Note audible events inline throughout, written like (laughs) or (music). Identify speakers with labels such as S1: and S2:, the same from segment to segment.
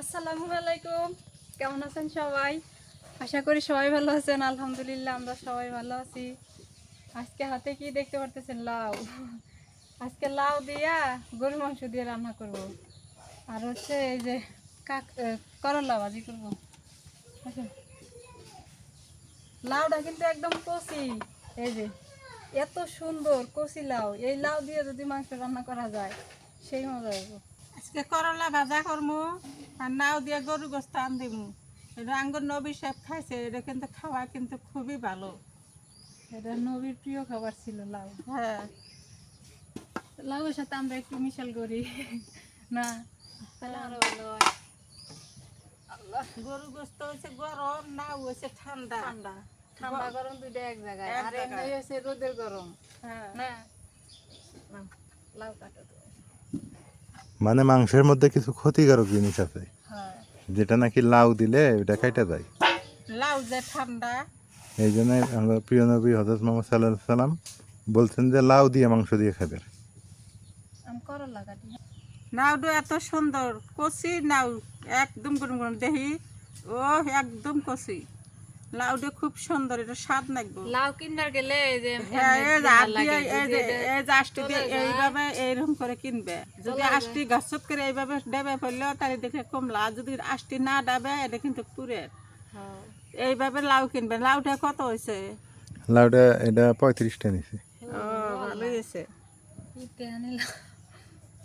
S1: আসসালামু আলাইকুম। কেমন আছেন সবাই? আশা করি সবাই ভালো আছেন। আলহামদুলিল্লাহ, আমরা সবাই ভালো আছি। আজকে হাতে কি দেখতে পারতেছেন? লাউ। আজকে লাউ দিয়া গরু মাংস দিয়ে রান্না করব। আর হচ্ছে এই যে কাক করলা ভাজি করব। আসুন। লাউটা কিন্তু একদম কচি। এই যে, এত সুন্দর কচি লাউ। এই লাউ দিয়ে যদি মাংস রান্না করা যায়, সেই মজা হবে
S2: আজকে করলা ভাজা করমু আর নাও দিয়ে গরু গোস্ত আন দিমু এটা আঙ্গুর নবী সাহেব খাইছে এটা কিন্তু খাওয়া কিন্তু খুবই ভালো।
S1: এটা নবীর প্রিয় খাবার ছিল লাউ।
S2: হ্যাঁ।
S1: লাউয়ের সাথে আমরা একটু মিশাল করি। না তাহলে আরও ভালো হয়।
S2: গরু গোস্ত হয়েছে গরম নাও হয়েছে ঠান্ডা।
S1: ঠান্ডা। ঠান্ডা গরম দুইটা এক জায়গায়। আর এমনি হয়েছে রোদের গরম।
S2: হ্যাঁ।
S1: না লাউ কাটো
S3: মানে মাংসের মধ্যে কিছু ক্ষতিকারক জিনিস আছে।
S1: হ্যাঁ।
S3: যেটা নাকি লাউ দিলে ওটা খাইতে যায়
S2: লাউ যে ঠান্ডা।
S3: এই জন্য আমরা প্রিয় নবী হজরত মোহাম্মদ সাল্লাহ সাল্লাম বলছেন যে লাউ দিয়ে মাংস দিয়ে খাবে
S1: আমি করলা কাটি।
S2: নাওটা এত সুন্দর কচি নাও একদম গরম গরম। দেখি ও একদম কচি। লাউটা খুব সুন্দর এটা স্বাদ লাগবে
S1: লাউ কিনবার গেলে এই যে
S2: হ্যাঁ, এই যে
S1: ভালো
S2: আষ্টি দিয়ে এইভাবে এইরকম করে কিনবে। যদি আষ্টি গাছত করে এইভাবে ডেবে তাহলে দেখে কমলা যদি আষ্টি না ডাবে এটা কিন্তু পুরে
S1: হ্যাঁ,
S2: এইভাবে লাউ কিনবে। লাউটা কত হয়েছে?
S3: লাউটা এটা পঁয়ত্রিশটা নিছে।
S2: ও ভালোই হয়েছে।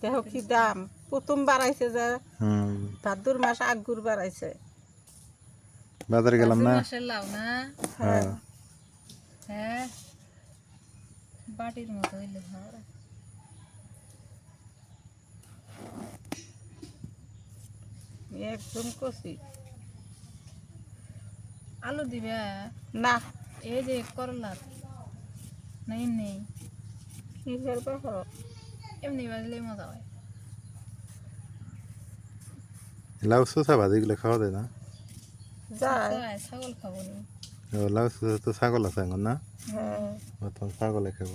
S2: দেহ কি দাম। প্রথম বাড়াইছে যে
S3: হুম।
S2: ভাদ্র মাস আগুর বাড়াইছে।
S3: বাজারে গেলাম না।
S1: পাঁচ লাউ না?
S3: হ্যাঁ।
S1: হ্যাঁ। বাটির মতো হইলে
S2: একদম কষি।
S1: আলু দিবে?
S2: না।
S1: এই যে করলা। না এমনি
S2: কি করবে
S1: এমনি বাজলে মজা হয়।
S3: লাউ শসা ভাজিগুলো খাওয়া যায় না?
S1: ছাগল খাব নি।
S3: লাউ তো ছাগল আছে এখন না?
S2: হ্যাঁ।
S3: তখন ছাগলে খাব।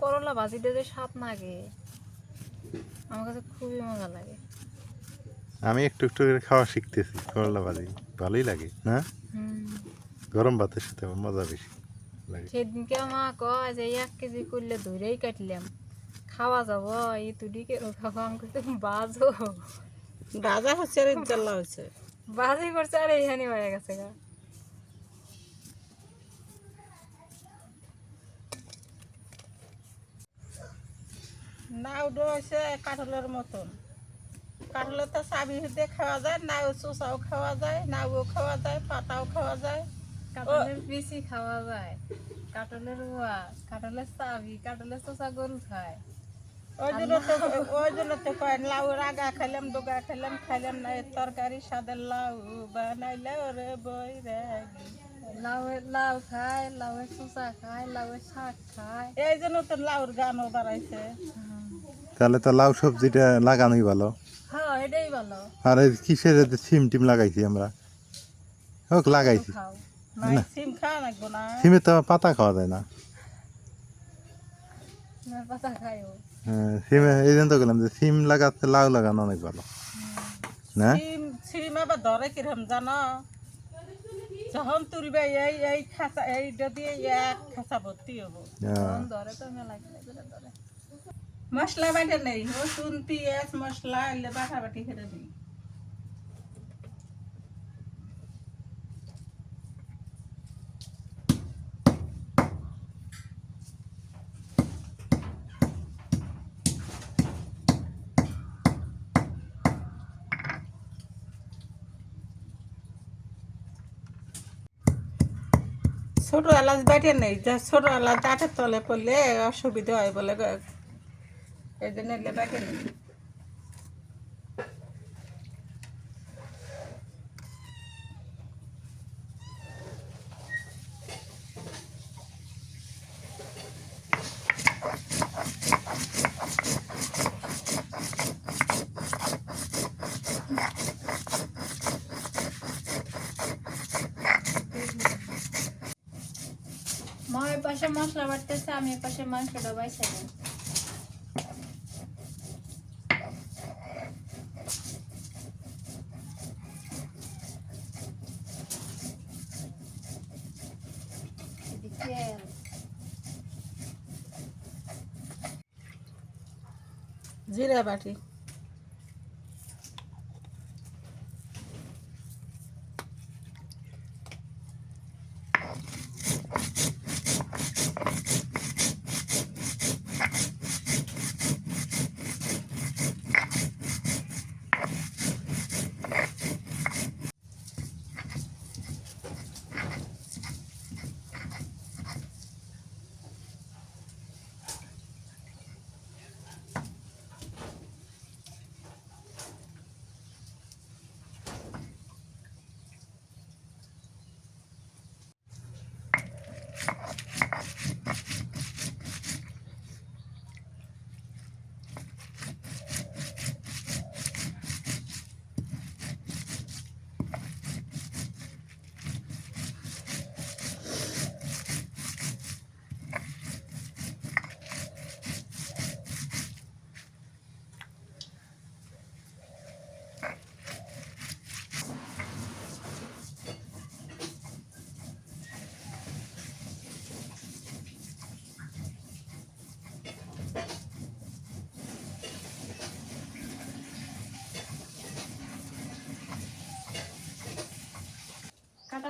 S1: করলা ভাজিতে যে স্বাদ লাগে। আমার কাছে খুবই মজা লাগে।
S3: আমি একটু একটু করে খাওয়া শিখতেছি করলা ভাজি ভালোই লাগে না? গরম ভাতের সাথে আমার মজা বেশি লাগে।
S1: সেদিনকে মা কয় যে এক কেজি করলে ধরেই কাটলাম। খাওয়া যাব এই তুডি কে খাব আমি কইতে বাজো
S2: ভাজা হচ্ছে আর জ্বালা হচ্ছে।
S1: বাজি করছে আর এইখানে হয়ে গেছে গা।
S2: নাউডো হচ্ছে কাঠলের মতন। কাঠলের তো চাবি দিয়ে খাওয়া যায় নাও চোষাও খাওয়া যায় নাও খাওয়া যায় পাতাও খাওয়া যায়।
S1: কাটলের বেশি খাওয়া যায়। কাটলের রোয়া কাটলের চাবি কাটলের চোষা গরু খায়।
S2: ওই জন্য তো ওই জন্য তো কয় লাউ রাগা খাইলাম ডোগা খাইলাম খাইলাম না তরকারি সাদের লাউ বানাইলে রে বই রাগি
S1: লাউয়ের লাউ খায় লাউয়ের চোষা খায় লাউয়ের শাক খায়।
S2: এই জন্য তো লাউর গানও বাড়াইছে
S3: তাহলে তো লাউ সবজিটা লাগানোই ভালো।
S1: হ্যাঁ
S3: আর এই কিসের সিম টিম লাগাইছি আমরা? হোক লাগাইছি।
S2: নাই সিম
S3: সিমের তো পাতা খাওয়া যায় না। হ্যাঁ, সিমে এই জন্য তো যে সিম লাগাতে লাউ লাগানো অনেক ভালো। না?
S2: সিম আবার ধরে কিরম জানো? যখন তুলবে এই এই খাঁচা এই যদি এক খাঁচা ভর্তি হব
S3: হ্যাঁ।
S1: ধরে তো মেলা
S2: মশলা বাটে নেই, রসুন, পেঁয়াজ, মশলা, এলে বাটা বাটি করে দিই। ছোট এলাচ বাটে নেই, যে ছোট এলাচ দাঁতের তলে পড়লে অসুবিধা হয় বলে
S1: ले मैं मसला वाटते मैं पशे मसला
S2: জিরা বাটি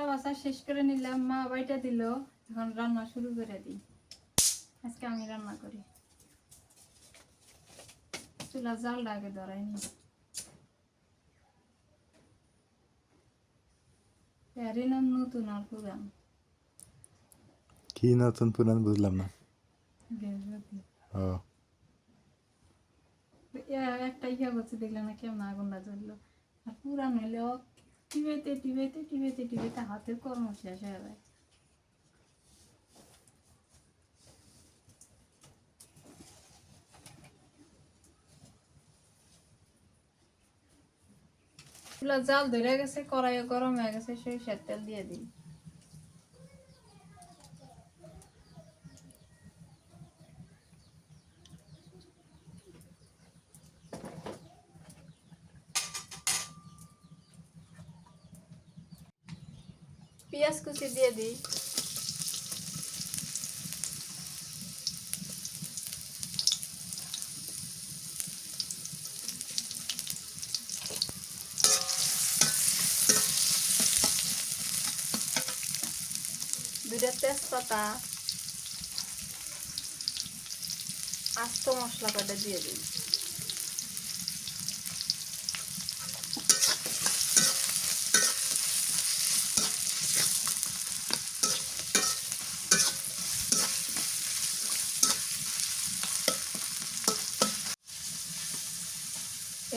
S1: বাসা শেষ করে নিলাম মা বাইটা দিল এখন রান্না শুরু করে দিই। আজকে আমি রান্না করি। চুলা জালটা আগে ধরাইনি প্যারিনাম নতুন আর পুরান।
S3: কি নতুন পুরান বুঝলাম না।
S1: বৃহস্পতি।
S3: ও।
S1: একটা ইয়া করছে দেখলাম না কেমন আগুনটা জ্বললো। আর পুরান হইলেও টিভিতে টিবেতে টিবেতে টিবেতে হাতের কর্ম শেষ হয়ে যায়। জাল ধরে গেছে, কড়াইও গরম হয়ে গেছে, সরিষার তেল দিয়ে দিই। পেঁয়াজ কুচি দিয়ে দিই দুইটা তেজপাতা আস্ত মশলা কটা দিয়ে দিই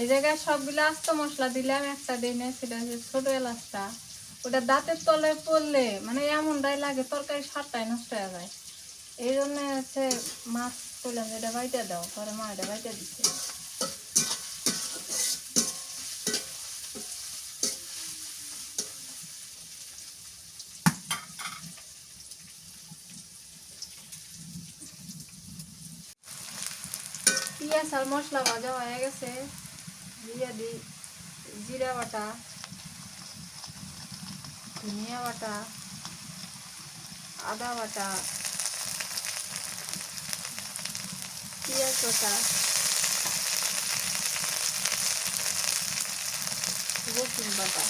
S1: এই জায়গায় সবগুলো আস্ত মশলা দিলাম, একটা দিই না সেটা হচ্ছে ছোট এলাচটা। ওটা দাঁতের তলে পড়লে মানে এমনটাই লাগে তরকারি স্বাদটাই নষ্ট হয়ে যায়। এই জন্য হচ্ছে মাছ করলাম এটা বাইটা দাও, পরে মা এটা বাইটা দিচ্ছে। পেঁয়াজ আর মশলা ভাজা হয়ে গেছে। দিয়ে দিই। জিরা বাটা ধনিয়া বাটা আদা বাটা পেঁয়াজ বাটা রসুন বাটা।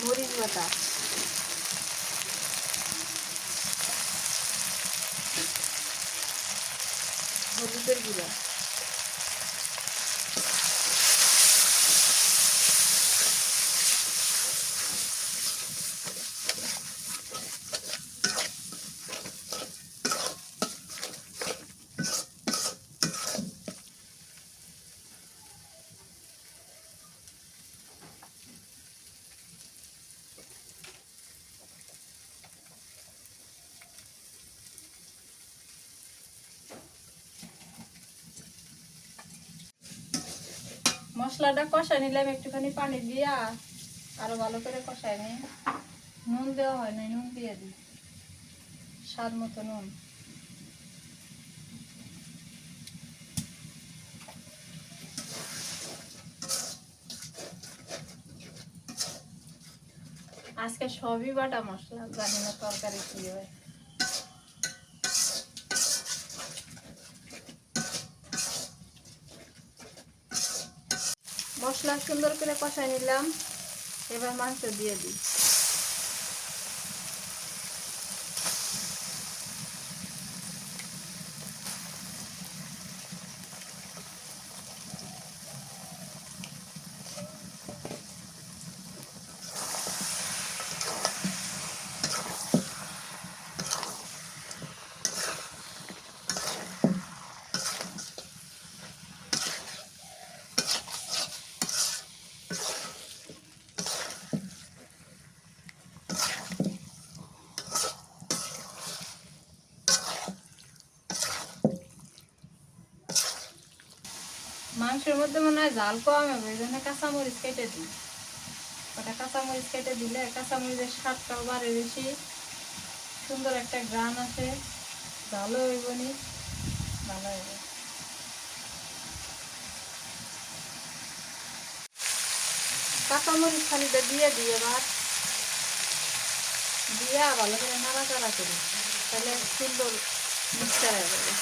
S1: মরিচ বাটা। видео. মশলাটা কষা নিলাম একটুখানি পানি দিয়া আরও ভালো করে কষাই নি নুন দেওয়া হয় নাই, নুন দিয়ে দিই। স্বাদ মতো নুন। আজকে সবই বাটা মশলা, জানি না তরকারি কি হয়। মশলা সুন্দর করে কষাই নিলাম। এবার মাংস দিয়ে দিই মাংসের মধ্যে মনে হয় জাল কম হবে ওই জন্য কাঁচামরিচ কেটে দিই। ওটা কাঁচামরিচ কেটে দিলে কাঁচামরিচের স্বাদটাও বাড়ে বেশি সুন্দর একটা গ্রান আসে ভালো হইব নি, ভালো হইব। কাঁচামরিচ খালিটা দিয়ে দিই এবার। দিয়ে ভালো করে নাড়াচাড়া করি, তাহলে সুন্দর মিক্সচার হয়ে যাবে।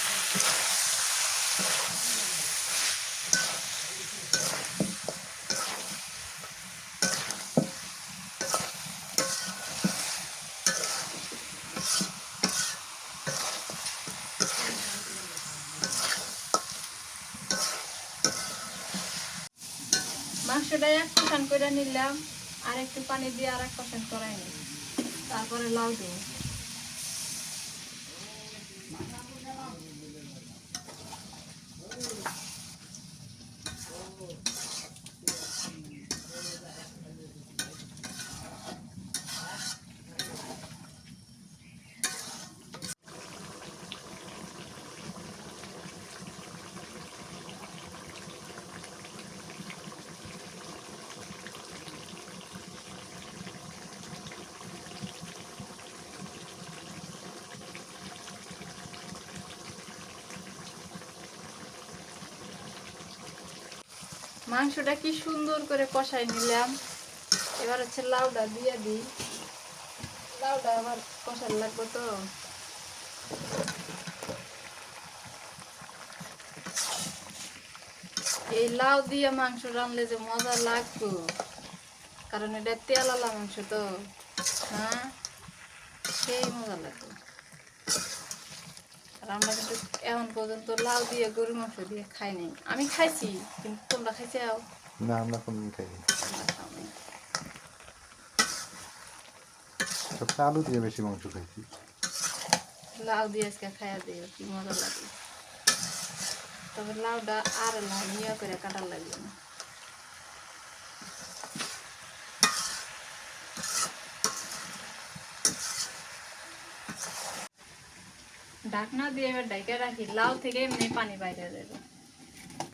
S1: মাংসটা এক কষান করে নিলাম, আর একটু পানি দিয়ে আর এক কষান করাই তারপরে লাউ দিই মাংসটা কি সুন্দর করে কষাই নিলাম। এবার হচ্ছে লাউটা দিয়ে দিই। লাউটা আবার কষার লাগবে তো। এই লাউ দিয়ে মাংস রানলে যে মজা লাগতো। কারণ এটা তেলালা মাংস তো। হ্যাঁ সেই মজা লাগতো। আমরা কিন্তু এখন পর্যন্ত লাউ দিয়ে গরু মাংস দিয়ে খাই নাই। আমি খাইছি কিন্তু তোমরা খাইছে
S3: না আমরা কোনো খাইনি। সবটা আলু দিয়ে বেশি মাংস খাইছি।
S1: লাউ দিয়ে আজকে খাইয়া দিও কি মজা লাগে। তবে লাউটা আর লাউ ইয়া করে কাটার লাগবে না। ঢাকনা দিয়ে এবার ডাইকে রাখি, লাউ থেকে এমনি পানি বাইরে যাবে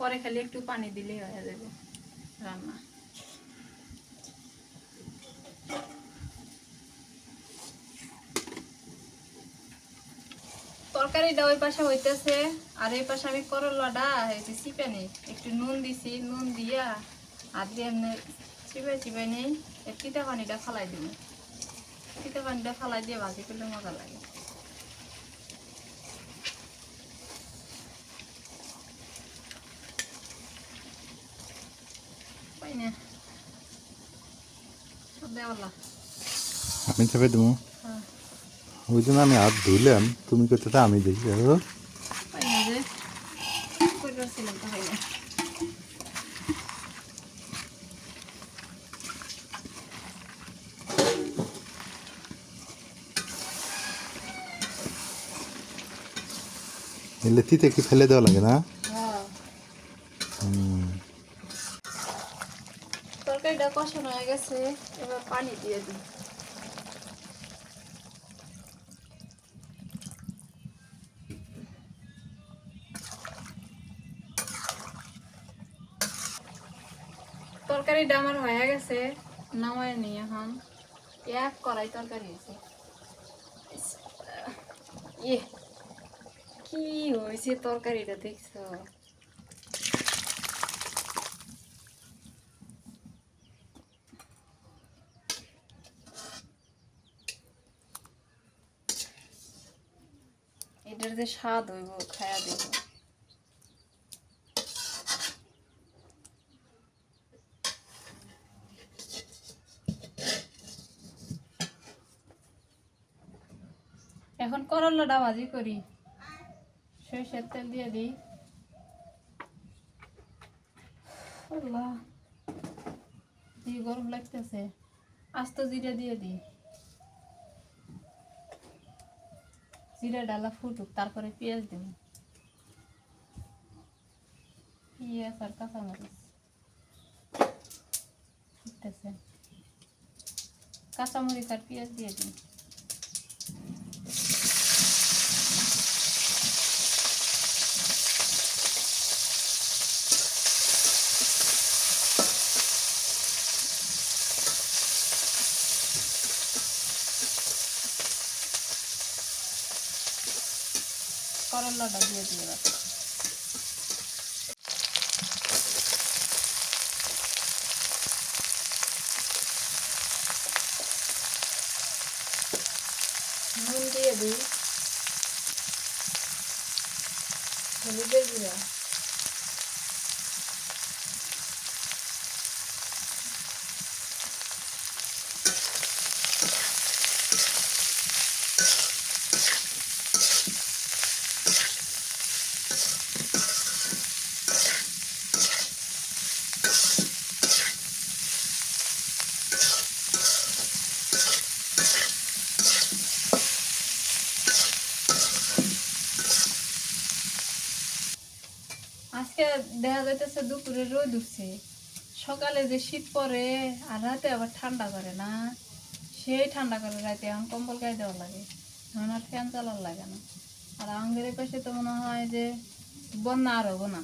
S1: পরে খালি একটু পানি দিলেই হয়ে যাবে রান্না। তরকারিটা ওই পাশে হইতেছে, আর এই পাশে আমি করলাটা হয়েছে চিপে নেই। একটু নুন দিছি, নুন দিয়া আর দিয়ে এমনি চিপে চিপে নেই তিতা পানিটা ফালাই দিব। তিতা পানিটা ফালাই দিয়ে ভাজি করলে মজা লাগে।
S3: আমি চেপে দেবো।
S1: হ্যাঁ।
S3: ওই জন্য আমি হাত ধুইলাম। তুমি করতে তো আমি দেখি এলে তিতে কি ফেলে দেওয়া লাগে না
S1: হ্যাঁ
S3: হুম।
S1: তরকারিটা কষানো হয়ে গেছে এবার পানি দিয়ে দিই। তরকারিটা আমার হয়ে গেছে, নামায় নি এখন। এক কড়াই তরকারি হয়েছে ইয়ে কি হয়েছে তরকারিটা দেখছ? যে স্বাদ হইব খায়া দেব এখন করলাটা ভাজি করি। সরিষার তেল দিয়ে দিই। গরম লাগতেছে। আস্ত জিরা দিয়ে দিই। জিরা ডালা ফুটুক তারপরে পেঁয়াজ দেব পেঁয়াজ আর কাঁচামরিচ। ফুটতেছে। কাঁচামরিচ আর পেঁয়াজ দিয়ে দিই করলাটা দিয়ে দিই এবার নুন দিয়ে দিই হলুদের গুঁড়া আজকে দেখা যাইতেছে দুপুরে রোদ উঠছে। সকালে যে শীত পড়ে আর রাতে আবার ঠান্ডা করে না সেই ঠান্ডা করে রাতে এখন কম্বল গায়ে দেওয়া লাগে। এখন আর ফ্যান চালার লাগে না। আর আঙ্গের পাশে তো মনে হয় যে বন্যা আর হব না।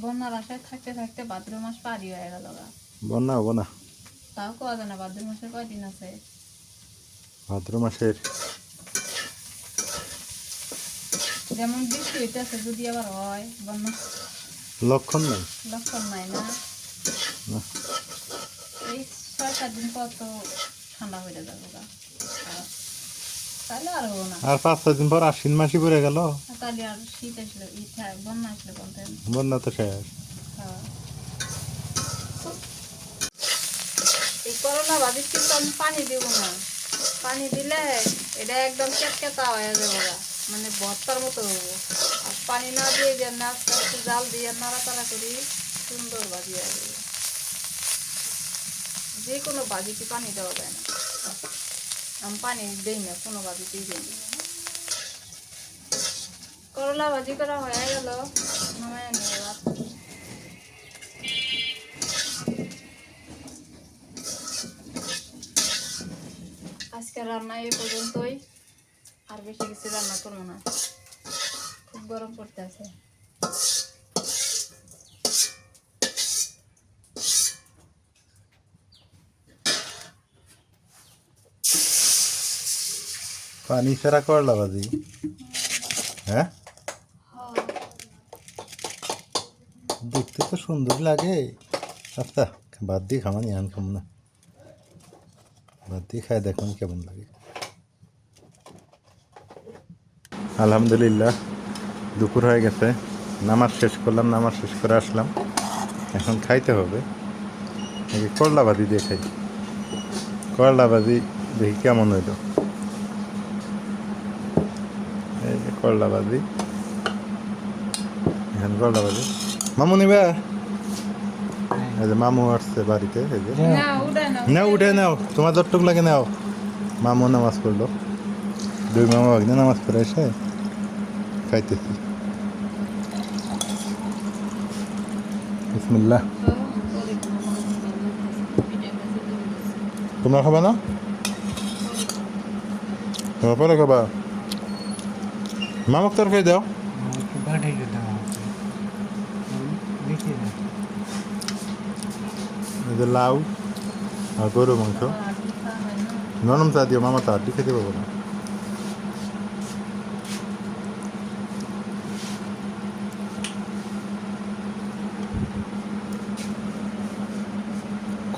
S1: বন্যার আশায় থাকতে থাকতে ভাদ্র মাস পারি হয়ে গেল।
S3: বন্যা হব না।
S1: তাও কোয়া যায় না ভাদ্র মাসের কয়দিন আছে?
S3: ভাদ্র মাসের
S1: যেমন বৃষ্টি হইতেছে যদি আবার হয় বন্যা।
S3: লক্ষণ নেই?
S1: লক্ষণ নাই না। এই ছয় সাত দিন পর তো ঠান্ডা হয়ে যাবে আর তাহলে আর হব না।
S3: আর পাঁচ ছয় দিন পর আশ্বিন মাসি পড়ে গেল।
S1: তাহলে আর শীত আসলে ইচ্ছা বন্যা আসলে
S3: বন্যা তো শেষ।
S1: এই করোনা বাদিস কিন্তু আমি পানি দিব না। পানি দিলে এটা একদম কেটকেটা হয়ে যাবে। মানে ভর্তার মতো আর পানি না দিয়ে যে না আস্তে জাল দিয়ে নাড়াচাড়া করি, সুন্দর ভাজি যাবে। যে কোনো ভাজিতে পানি দেওয়া যায় না। আমি পানি দিই না, কোনো ভাজিতেই দিই না। করলা ভাজি করা হয়ে গেল। নামায় আজকে রান্না এই পর্যন্তই। আর বেশি কিছু রান্না করব না। খুব গরম পড়তে আছে।
S3: পানি ছাড়া করলা বাজি? হ্যাঁ? দেখতে তো সুন্দর লাগে। আচ্ছা বাদ দিয়ে খামানি আন খাম না। বাদ দিয়ে খাই দেখুন কেমন লাগে। আলহামদুলিল্লাহ দুপুর হয়ে গেছে। নামাজ শেষ করলাম নামাজ শেষ করে আসলাম। এখন খাইতে হবে। নাকি করলা বাদি দিয়ে খাই করলা বাদি দেখি কেমন হইল। এই যে করলা বাজি এখানে করলা বাজি মামু নিবে? এই যে মামু আসছে বাড়িতে এই যে।
S1: না উঠে
S3: নাও। উঠে নাও। তোমার যতটুক লাগে নাও। মামু নামাজ পড়ল। দুই মামা একদিন নামাজ পড়ে এসে খাইতেছি। বিসমিল্লাহ। তোমরা খাবা না? তোমরা পরে খাবা। মামাক তরকারি দাও। লাউ আর গরু মাংস। নরম চা দিও, মামা তো আড্ডি খেতে পাবো না।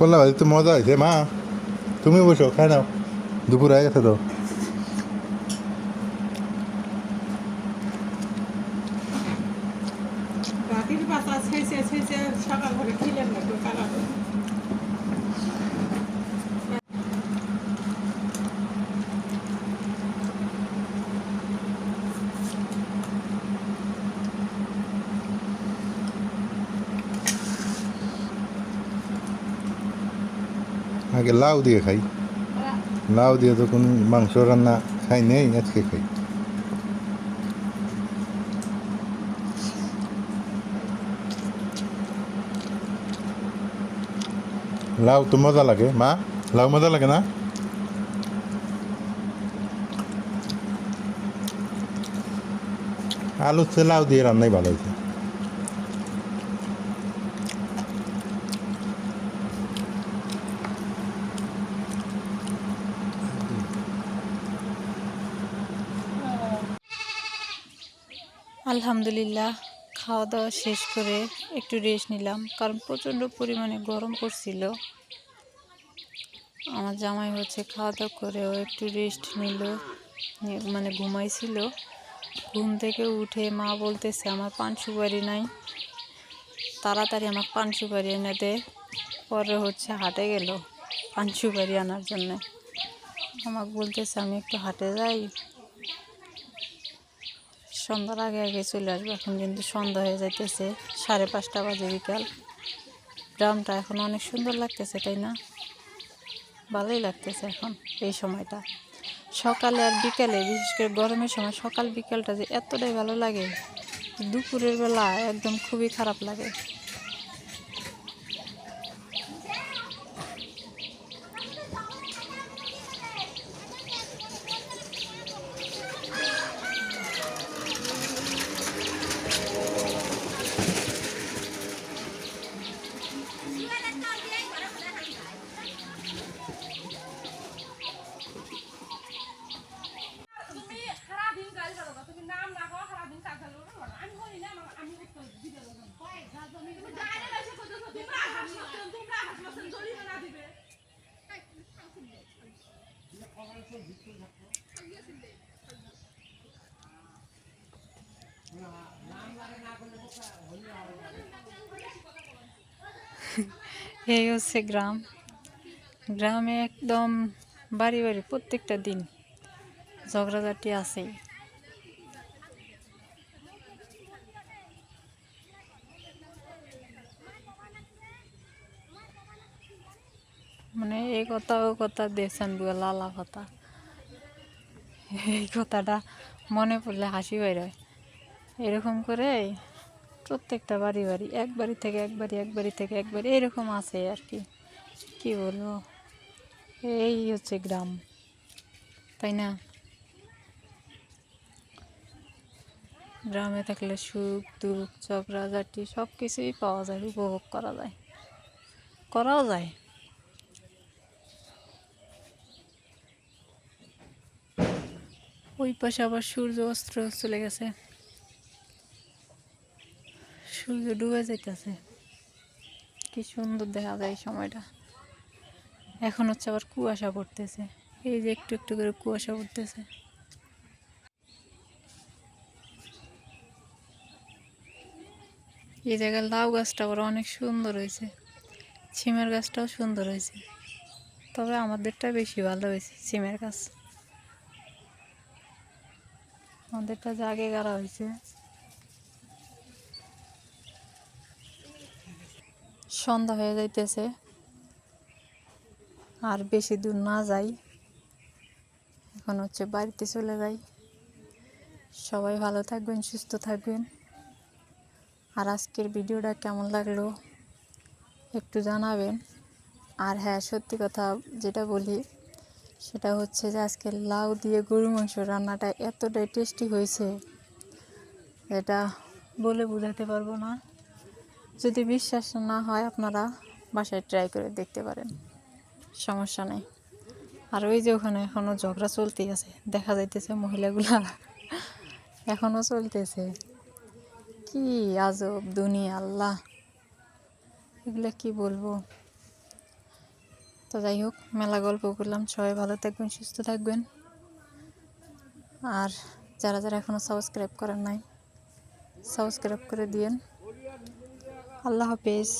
S3: করলা ভাই তো মজা হয়েছে মা তুমি বসো খাই নাও দুপুর হয়ে গেছে তো
S2: রাতের বাতা ছেঁচে ছেঁচে সকাল করে খিলেন না একটু কালা করে।
S3: আগে লাউ দিয়ে খাই। লাউ দিয়ে তো কোনো মাংস রান্না খাই নেই, আজকে খাই। লাউ তো মজা লাগে, মা? লাউ মজা লাগে না? আলু সে লাউ দিয়ে রান্নাই ভালো হয়েছে
S1: আলহামদুলিল্লাহ খাওয়া দাওয়া শেষ করে একটু রেস্ট নিলাম, কারণ প্রচণ্ড পরিমাণে গরম পড়ছিল। আমার জামাই হচ্ছে খাওয়া দাওয়া করেও একটু রেস্ট নিল মানে ঘুমাইছিল। ঘুম থেকে উঠে মা বলতেছে, আমার পান সুপারি নাই, তাড়াতাড়ি আমার পান সুপারি এনে দে। পরে হচ্ছে হাটে গেল পান সুপারি আনার জন্যে। আমাকে বলতেছে, আমি একটু হাটে যাই। সন্ধ্যার আগে আগে চলে আসব, এখন কিন্তু সন্ধ্যা হয়ে যাইতেছে, সাড়ে পাঁচটা বাজে বিকাল। গ্রামটা এখন অনেক সুন্দর লাগতেছে, তাই না? ভালোই লাগতেছে এখন এই সময়টা। সকালে আর বিকালে, বিশেষ করে গরমের সময় সকাল বিকালটা যে এতটাই ভালো লাগে, দুপুরের বেলা একদম খুবই খারাপ লাগে। এই হচ্ছে গ্রাম। গ্রামে একদম বাড়ি বাড়ি প্রত্যেকটা দিন ঝগড়াঝাটি আছেই। মানে এই কথা ও কথা দেখছেন লালা কথা। এই কথাটা মনে পড়লে হাসি বাইর এরকম করে প্রত্যেকটা বাড়ি বাড়ি, এক বাড়ি থেকে এক বাড়ি এক বাড়ি থেকে এক বাড়ি, এরকম আছে আর কি। কি বলব? এই হচ্ছে গ্রাম, তাই না? গ্রামে থাকলে সুখ, দুঃখ ঝগড়াঝাটি সব কিছুই পাওয়া যায়, উপভোগ করা যায়। করাও যায়। ওই পাশে আবার সূর্য অস্ত্র চলে গেছে। সূর্য ডুবে যাইতেছে। কি সুন্দর দেখা যায় সময়টা। এখন হচ্ছে আবার কুয়াশা পড়তেছে। এই যে একটু একটু করে কুয়াশা পড়তেছে। এই জায়গায় লাউ গাছটা আবার অনেক সুন্দর হয়েছে। সিমের গাছটাও সুন্দর হয়েছে। তবে আমাদেরটা বেশি ভালো হয়েছে সিমের গাছ। আমাদেরটা জাগে গাড়া হয়েছে। সন্ধ্যা হয়ে যাইতেছে। আর বেশি দূর না যাই। এখন হচ্ছে বাড়িতে চলে যাই। সবাই ভালো থাকবেন, সুস্থ থাকবেন। আর আজকের ভিডিওটা কেমন লাগল একটু জানাবেন। আর হ্যাঁ সত্যি কথা যেটা বলি, সেটা হচ্ছে যে আজকে লাউ দিয়ে গরু মাংস রান্নাটা এতটাই টেস্টি হয়েছে, এটা বলে বোঝাতে পারব না। যদি বিশ্বাস না হয় আপনারা বাসায় ট্রাই করে দেখতে পারেন। সমস্যা নেই। আর ওই যে ওখানে এখনও ঝগড়া চলতেই আছে। দেখা যাইতেছে মহিলাগুলা (laughs) এখনও চলতেছে। কি আজব দুনিয়া, আল্লাহ। এগুলো কি বলব? তো যাই হোক, মেলা গল্প করলাম। সবাই ভালো থাকবেন, সুস্থ থাকবেন। আর যারা যারা এখনও সাবস্ক্রাইব করেন নাই সাবস্ক্রাইব করে দিয়েন। আল্লাহ হাফেজ।